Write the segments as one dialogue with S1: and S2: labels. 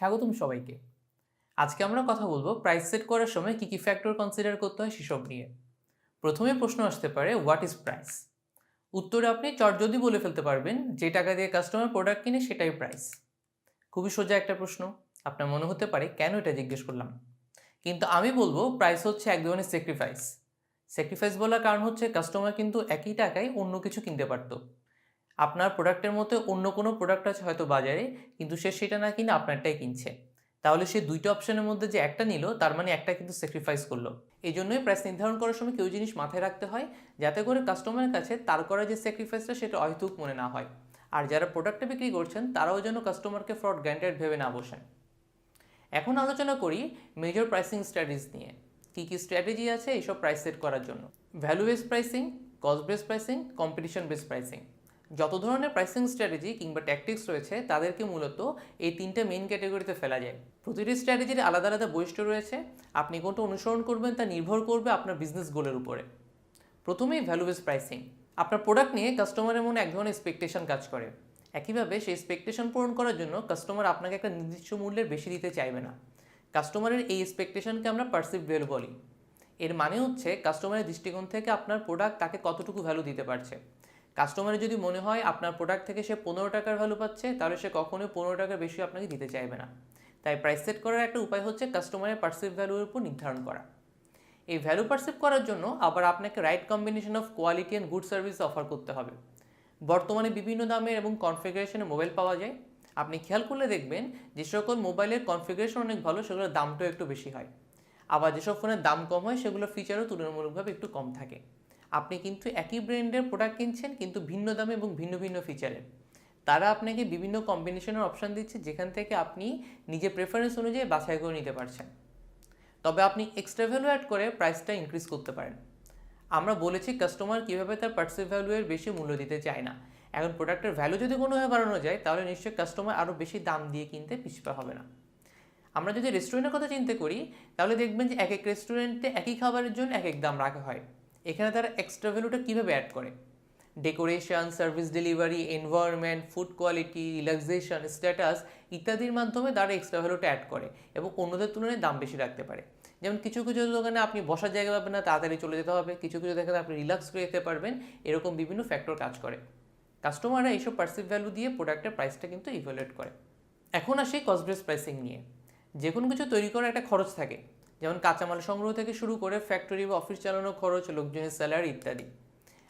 S1: স্বাগতম সবাইকে। আজকে আমরা কথা বলব প্রাইস সেট করার সময় কী কী ফ্যাক্টর কনসিডার করতে হয় সেসব নিয়ে। প্রথমে প্রশ্ন আসতে পারে হোয়াট ইজ প্রাইস উত্তরে আপনি চট যদি বলে ফেলতে পারবেন, যে টাকা দিয়ে কাস্টমার প্রোডাক্ট কিনে সেটাই প্রাইস খুবই সোজা একটা প্রশ্ন, আপনার মনে হতে পারে, কেন এটা জিজ্ঞেস করলাম? কিন্তু আমি বলব প্রাইস হচ্ছে এক ধরনের স্যাক্রিফাইস স্যাক্রিফাইস বলার কারণ হচ্ছে কাস্টমার কিন্তু একই টাকায় অন্য কিছু কিনতে পারতো। আপনার প্রোডাক্টের মধ্যে অন্য কোনো প্রোডাক্ট আছে হয়তো বাজারে, কিন্তু সে সেটা না কিনে আপনারটাই কিনছে। তাহলে সে দুইটা অপশনের মধ্যে যে একটা নিল, তার মানে একটা কিন্তু স্যাক্রিফাইস করল। এই জন্যই প্রাইস নির্ধারণ করার সময় কেউ জিনিস মাথায় রাখতে হয়, যাতে করে কাস্টমারের কাছে তার করা যে স্যাক্রিফাইসটা সেটা অহেতুক মনে না হয়। আর যারা প্রোডাক্টটা বিক্রি করছেন, তারাও যেন কাস্টমারকে ফ্রড গ্যান্টেড ভেবে না বসেন। এখন আলোচনা করি মেজর প্রাইসিং স্ট্র্যাটেজিস নিয়ে। কী কী স্ট্র্যাটেজি আছে এইসব প্রাইস সেট করার জন্য? Value base pricing cost base pricing competition base pricing যত ধরনের প্রাইসিং স্ট্র্যাটেজি কিংবা ট্যাকটিক্স রয়েছে, তাদেরকে মূলত এই তিনটে মেইন ক্যাটাগরিতে ফেলা যায়। প্রতিটি স্ট্র্যাটেজির আলাদা আলাদা বৈশিষ্ট্য রয়েছে। আপনি কোনটা অনুসরণ করবেন, তা নির্ভর করবে আপনার বিজনেস গোলের উপরে। প্রথমেই ভ্যালু বেস প্রাইসিং আপনার প্রোডাক্ট নিয়ে কাস্টমারের মনে এক ধরনের এক্সপেকটেশন কাজ করে। একইভাবে সেই এক্সপেকটেশন পূরণ করার জন্য কাস্টমার আপনাকে একটা নির্দিষ্ট মূল্যের বেশি দিতে চাইবে না। কাস্টমারের এই এক্সপেকটেশনকে আমরা পারসিভ ভ্যালু বলি। এর মানে হচ্ছে কাস্টমারের দৃষ্টিকোণ থেকে আপনার প্রোডাক্ট তাকে কতটুকু ভ্যালু দিতে পারছে। কাস্টমারের যদি মনে হয় আপনার প্রোডাক্ট থেকে সে পনেরো টাকার ভ্যালু পাচ্ছে, তাহলে সে কখনোই পনেরো টাকার বেশি আপনাকে দিতে চাইবে না। তাই প্রাইস সেট করার একটা উপায় হচ্ছে কাস্টমারের পার্সিভ ভ্যালুর উপর নির্ধারণ করা। এই ভ্যালু পার্সিভ করার জন্য আবার আপনাকে right combination of quality and good service offer করতে হবে। বর্তমানে বিভিন্ন দামের এবং কনফিগারেশনের মোবাইল পাওয়া যায়। আপনি খেয়াল করলে দেখবেন যে সকল মোবাইলের কনফিগারেশন অনেক ভালো, সেগুলোর দামটাও একটু বেশি হয়। আবার যেসব ফোনের দাম কম হয়, সেগুলোর ফিচারও তুলনামূলকভাবে একটু কম থাকে। আপনি কিন্তু একই ব্র্যান্ডের প্রোডাক্ট কিনছেন, কিন্তু ভিন্ন দামে এবং ভিন্ন ভিন্ন ফিচারের তারা আপনাকে বিভিন্ন কম্বিনেশনের অপশান দিচ্ছে, যেখান থেকে আপনি নিজের প্রেফারেন্স অনুযায়ী বাছাই করে নিতে পারছেন। তবে আপনি এক্সট্রা ভ্যালু অ্যাড করে প্রাইসটা ইনক্রিজ করতে পারেন। আমরা বলেছি কাস্টমার কীভাবে তার পার্সিভ ভ্যালুয়ের বেশি মূল্য দিতে চায় না। এখন প্রোডাক্টের ভ্যালু যদি কোনোভাবে বাড়ানো যায়, তাহলে নিশ্চয়ই কাস্টমার আরও বেশি দাম দিয়ে কিনতে পিছপা হবে না। আমরা যদি রেস্টুরেন্টের কথা চিন্তা করি, তাহলে দেখবেন যে এক এক রেস্টুরেন্টে একই খাবারের জন্য এক এক দাম রাখা হয়। এখানে তারা এক্সট্রা ভ্যালুটা কীভাবে অ্যাড করে? Decoration service delivery environment food quality relaxation status ইত্যাদির মাধ্যমে তারা এক্সট্রা ভ্যালুটা অ্যাড করে এবং অন্যদের তুলনায় দাম বেশি রাখতে পারে। যেমন কিছু কিছু দোকানে আপনি বসার জায়গা পাবেন না, তাড়াতাড়ি চলে যেতে হবে। কিছু কিছু দোকানে আপনি রিল্যাক্স করে যেতে পারবেন, এরকম বিভিন্ন ফ্যাক্টর কাজ করে। কাস্টমাররা এইসব পার্সিভ ভ্যালু দিয়ে প্রোডাক্টের প্রাইসটা কিন্তু ইভ্যালুয়েট করে। এখন আসি কস্ট বেস প্রাইসিং নিয়ে। যে কোনো কিছু তৈরি করার একটা খরচ থাকে। যেমন কাঁচামাল সংগ্রহ থেকে শুরু করে ফ্যাক্টরি বা অফিস চালানোর খরচ, লোকজনের স্যালারি ইত্যাদি।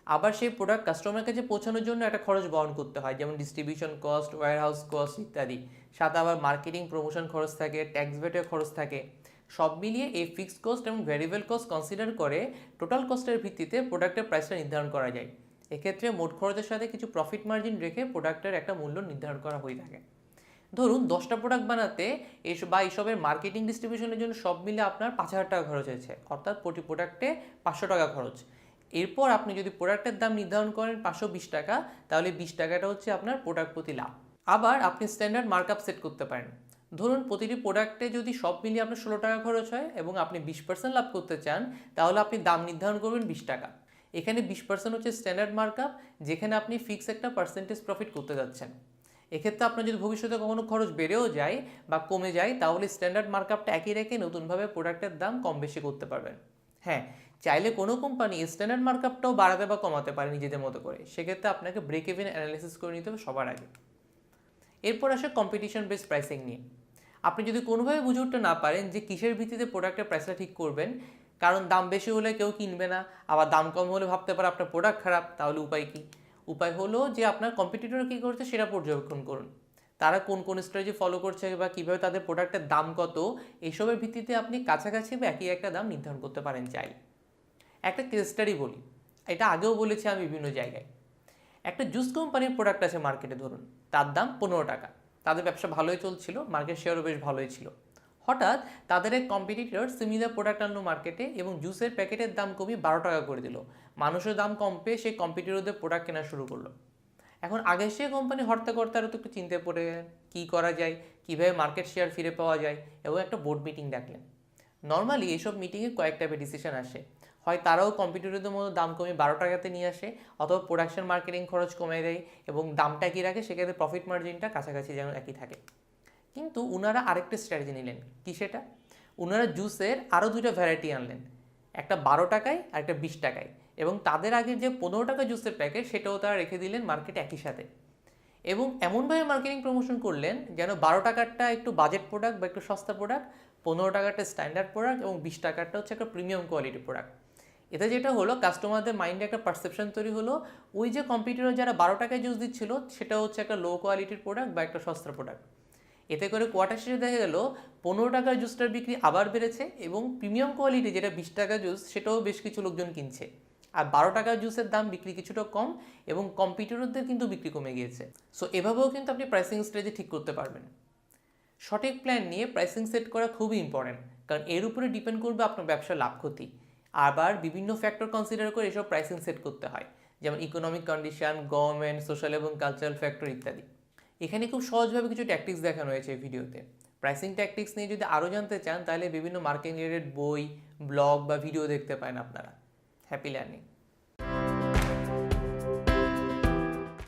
S1: আবার সেই প্রোডাক্ট কাস্টমার কাছে পৌঁছানোর জন্য একটা খরচ বহন করতে হয়, যেমন ডিস্ট্রিবিউশন কস্ট ওয়্যারহাউস কস্ট ইত্যাদি। সাথে আবার মার্কেটিং প্রমোশন খরচ থাকে ট্যাক্স ভেটের খরচ থাকে। সব মিলিয়ে এই ফিক্সড কস্ট এবং ভ্যারিয়েবল কস্ট কনসিডার করে টোটাল কস্টের ভিত্তিতে প্রোডাক্টের প্রাইসটা নির্ধারণ করা যায়। এক্ষেত্রে মোট খরচের সাথে কিছু প্রফিট মার্জিন রেখে প্রোডাক্টের একটা মূল্য নির্ধারণ করা হয়ে থাকে। ধরুন দশটা প্রোডাক্ট বানাতে এসব বা এইসবের মার্কেটিং ডিস্ট্রিবিউশনের জন্য সব মিলে আপনার পাঁচ হাজার টাকা খরচ হয়েছে। অর্থাৎ প্রতি প্রোডাক্টে পাঁচশো টাকা খরচ। এরপর আপনি যদি প্রোডাক্টের দাম নির্ধারণ করেন পাঁচশো বিশ টাকা, তাহলে বিশ টাকাটা হচ্ছে আপনার প্রোডাক্ট প্রতি লাভ। আবার আপনি স্ট্যান্ডার্ড মার্কআপ সেট করতে পারেন। ধরুন প্রতিটি প্রোডাক্টে যদি সব মিলিয়ে আপনার ষোলো টাকা খরচ হয় এবং আপনি বিশ পার্সেন্ট লাভ করতে চান, তাহলে আপনি দাম নির্ধারণ করবেন বিশ টাকা। এখানে বিশ পার্সেন্ট হচ্ছে স্ট্যান্ডার্ড মার্কআপ যেখানে আপনি ফিক্স একটা পার্সেন্টেজ প্রফিট করতে যাচ্ছেন। এক্ষেত্রে আপনার যদি ভবিষ্যতে কখনো খরচ বেড়েও যায় বা কমে যায়, তাহলে স্ট্যান্ডার্ড মার্কআপটা একই রেখে নতুনভাবে প্রোডাক্টের দাম কম বেশি করতে পারবেন। হ্যাঁ চাইলে কোনো কোম্পানি স্ট্যান্ডার্ড মার্কআপটাও বাড়াতে বা কমাতে পারে নিজেদের মতো করে। সেক্ষেত্রে আপনাকে ব্রেক ইভেন অ্যানালিসিস করে নিতে হবে সবার আগে। এরপর আসে কম্পিটিশন বেস প্রাইসিং নিয়ে। আপনি যদি কোনোভাবে বুঝে উঠতে না পারেন যে কিসের ভিত্তিতে প্রোডাক্টের প্রাইসটা ঠিক করবেন, কারণ দাম বেশি হলে কেউ কিনবে না, আবার দাম কম হলে ভাবতে পারে আপনার প্রোডাক্ট খারাপ, তাহলে উপায় কী? উপায় হলো যে আপনার কম্পিটিটর কী করছে সেটা পর্যবেক্ষণ করুন। তারা কোন কোন স্ট্র্যাটেজি ফলো করছে বা কীভাবে তাদের প্রোডাক্টের দাম কত, এসবের ভিত্তিতে আপনি কাছাকাছি বা একই একটা দাম নির্ধারণ করতে পারেন চাই। একটা কেস স্টাডি বলি, এটা আগেও বলেছি আমি বিভিন্ন জায়গায়। একটা জুস কোম্পানির প্রোডাক্ট আছে মার্কেটে ধরুন, তার দাম পনেরো টাকা। তাদের ব্যবসা ভালোই চলছিল মার্কেট শেয়ারও বেশ ভালোই ছিল। হঠাৎ তাদের এক কম্পিটিটর সিমিলার প্রোডাক্ট আনলো মার্কেটে এবং জুসের প্যাকেটের দাম কমিয়ে বারো টাকা করে দিল। মানুষের দাম কম পেয়ে সেই কম্পিটিটরদের প্রোডাক্ট কেনা শুরু করল। এখন আগে সে কোম্পানি হর্তা কর্তারও তো একটু চিনতে পড়ে কী করা যায়, কীভাবে মার্কেট শেয়ার ফিরে পাওয়া যায় এবং একটা বোর্ড মিটিং ডাকলেন। নর্মালি এইসব মিটিংয়ে কয়েক টাইপের ডিসিশন আসে। হয় তারাও কম্পিটিটরদের মতো দাম কমিয়ে বারো টাকাতে নিয়ে আসে, অথবা প্রোডাকশন মার্কেটিং খরচ কমে দেয় এবং দামটা কী রাখে সেক্ষেত্রে প্রফিট মার্জিনটা কাছাকাছি যেন একই থাকে। কিন্তু ওনারা আরেকটা স্ট্র্যাটেজি নিলেন। কি সেটা? ওনারা জুসের আরও দুইটা ভ্যারাইটি আনলেন। একটা বারো টাকায় আর একটা বিশ টাকায়। এবং তাদের আগে যে পনেরো টাকা জুসের প্যাকেট সেটাও তারা রেখে দিলেন মার্কেটে একই সাথে। এবং এমনভাবে মার্কেটিং প্রমোশন করলেন যেন বারো টাকারটা একটু বাজেট প্রোডাক্ট বা একটু সস্তা প্রোডাক্ট পনেরো টাকারটা স্ট্যান্ডার্ড প্রোডাক্ট এবং বিশ টাকারটা হচ্ছে একটা প্রিমিয়াম কোয়ালিটি প্রোডাক্ট এতে যেটা হলো কাস্টমারদের মাইন্ডে একটা পারসেপশন তৈরি হলো, ওই যে কম্পিউটারে যারা বারো টাকায় জুস দিচ্ছিল সেটা হচ্ছে একটা লো কোয়ালিটির প্রোডাক্ট বা একটা সস্তা প্রোডাক্ট এতে করে কোয়ার্টার শেষে দেখা গেল পনেরো টাকার জুসটার বিক্রি আবার বেড়েছে এবং প্রিমিয়াম কোয়ালিটি যেটা বিশ টাকা জুস সেটাও বেশ কিছু লোকজন কিনছে। আর বারো টাকার জুসের দাম বিক্রি কিছুটা কম এবং কম্পিউটারদের কিন্তু বিক্রি কমে গিয়েছে। সো এভাবেও কিন্তু আপনি প্রাইসিং স্ট্রেজে ঠিক করতে পারবেন। সঠিক প্ল্যান নিয়ে প্রাইসিং সেট করা খুবই ইম্পর্ট্যান্ট কারণ এর উপরে ডিপেন্ড করবে আপনার ব্যবসার লাভ ক্ষতি। আবার বিভিন্ন ফ্যাক্টর কনসিডার করে এসব প্রাইসিং সেট করতে হয়, যেমন ইকোনমিক কন্ডিশন গভর্নমেন্ট সোশ্যাল এবং কালচারাল ফ্যাক্টর ইত্যাদি। এখানে খুব সহজভাবে কিছু ট্যাকটিক্স দেখানো হয়েছে ভিডিওতে। প্রাইসিং ট্যাকটিক্স নিয়ে যদি আরও জানতে চান, তাহলে বিভিন্ন মার্কেট রিলেটেড বই ব্লগ বা ভিডিও দেখতে পান আপনারা। Happy learning